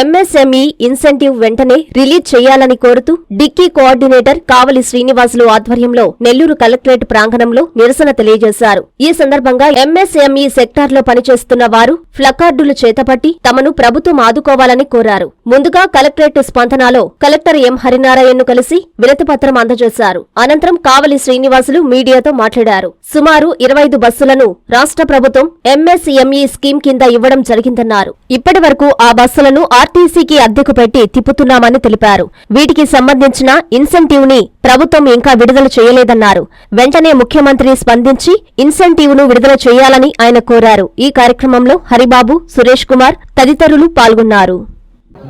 MSME incentive వెంటనే release చేయాలని కోరుతూ డిక్కీ కోఆర్డినేటర్ కావలి శ్రీనివాసులు ఆధ్వర్యంలో నెల్లూరు కలెక్టరేట్ ప్రాంగణంలో నిరసన తెలియజేశారు. ఈ సందర్భంగా ఎంఎస్ఎంఈ సెక్టార్లో పనిచేస్తున్న వారు ఫ్లకార్డులు చేతపట్టి తమను ప్రభుత్వం ఆదుకోవాలని కోరారు. ముందుగా కలెక్టరేట్ స్పందనలో కలెక్టర్ ఎం హరినారాయణను కలిసి వినతిపత్రం అందజేశారు. అనంతరం కావలి శ్రీనివాసులు మీడియాతో మాట్లాడారు. సుమారు ఇరవై ఐదు బస్సులను రాష్ట్ర ప్రభుత్వం ఎంఎస్ఎంఈ స్కీమ్ కింద ఇవ్వడం జరిగిందన్నారు. ఇప్పటి వరకు ఆ బస్సులను ఆర్టీసీకి అద్దెకు పెట్టి తిప్పుతున్నామని తెలిపారు. వీటికి సంబంధించిన ఇన్సెంటివ్ని ప్రభుత్వం ఇంకా విడుదల చేయలేదన్నారు. వెంటనే ముఖ్యమంత్రి స్పందించి ఇన్సెంటివ్ను విడుదల చేయాలని ఆయన కోరారు. ఈ కార్యక్రమంలో హరిబాబు సురేష్ కుమార్ తదితరులు పాల్గొన్నారు.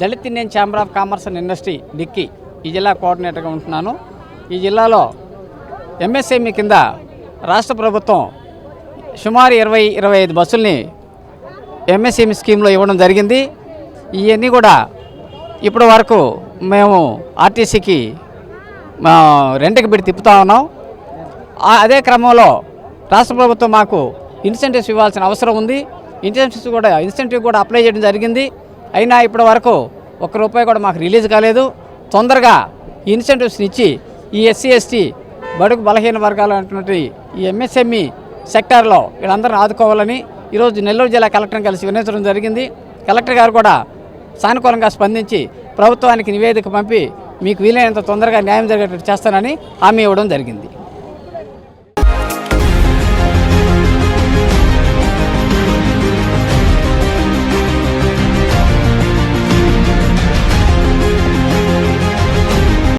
Dalit Indian chamber of commerce and industry DICCI ఈ జిల్లా కోఆర్డినేటర్గా ఉంటున్నాను. ఈ జిల్లాలో ఎంఎస్ఎంఈ కింద రాష్ట్ర ప్రభుత్వం సుమారు ఇరవై ఇరవై ఐదు బస్సుల్ని ఎంఎస్ఎంఈ స్కీమ్లో ఇవ్వడం జరిగింది. ఇవన్నీ కూడా ఇప్పటి వరకు మేము ఆర్టీసీకి మా రెంట్కి పెట్టి తిప్పుతా ఉన్నాం. ఆ- అదే క్రమంలో రాష్ట్ర ప్రభుత్వం మాకు ఇన్సెంటివ్స్ ఇవ్వాల్సిన అవసరం ఉంది. ఇన్సెంటివ్స్ కూడా ఇన్సెంటివ్ కూడా అప్లై చేయడం జరిగింది. అయినా ఇప్పటి వరకు ఒక్క రూపాయి కూడా మాకు రిలీజ్ కాలేదు. తొందరగా ఈ ఇన్సెంటివ్స్ని ఇచ్చి ఈ ఎస్సీ ఎస్టీ బడుగు బలహీన వర్గాలు అటువంటి ఈ ఎంఎస్ఎంఈ సెక్టార్లో వీళ్ళందరిని ఆదుకోవాలని ఈరోజు నెల్లూరు జిల్లా కలెక్టర్ని కలిసి వినియోగించడం జరిగింది. కలెక్టర్ గారు కూడా సానుకూలంగా స్పందించి ప్రభుత్వానికి నివేదిక పంపి మీకు వీలైనంత తొందరగా న్యాయం జరిగేటట్టు చేస్తానని హామీ ఇవ్వడం జరిగింది.